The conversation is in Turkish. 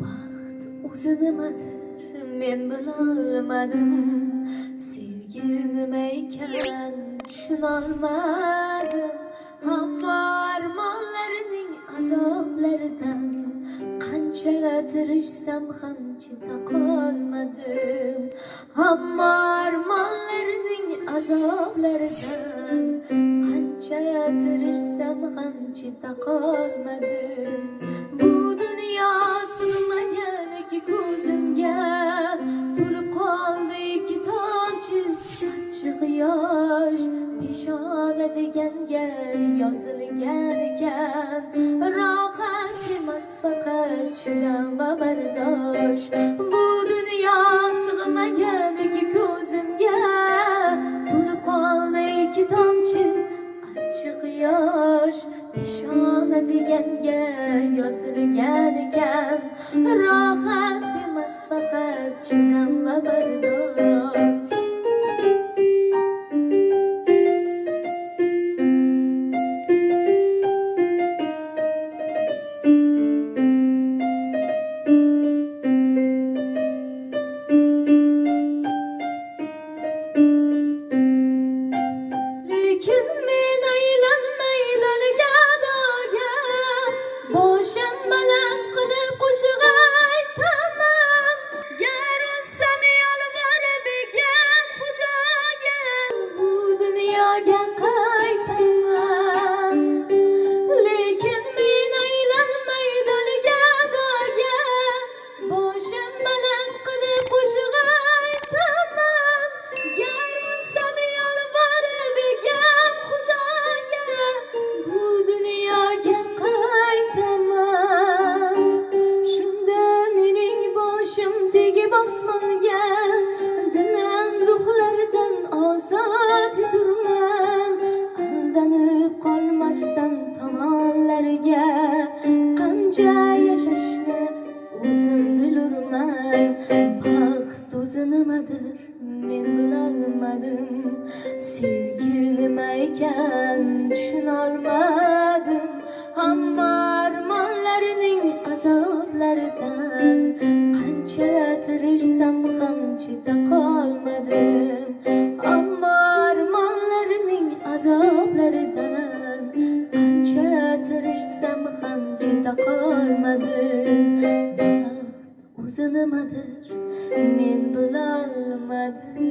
Baxt o'zi nimadir men bilolmadim. Sevgi nima ekan tushunolmadim. Hamma armonlarining azoblaridan qancha tirishsam ham chida qolmadim. Hamma armonlarining azoblaridan tirishsam ham chida qolmadim bu dunyo sig'magan ikki ko'zimga to'lib qoldi ikki tomchi achchiq yosh peshona deganga yozilgan ekan rohat emas faqat chidam deganga yozilgan ekan. Rohat emas faqat chidam va bardosh Agak Aldanib tomonlarga Qancha yashashni o'zim bilurman. Baxt o'zi nimadir men bilolmadim. Sevgi nima ekan tushunolmadim. Hamma armonlarining azoblaridan Qancha tirishsam ham chida qolmadim. Ammo armonlarining azoblaridan Qancha tirishsam ham chida qolmadim bilolmadim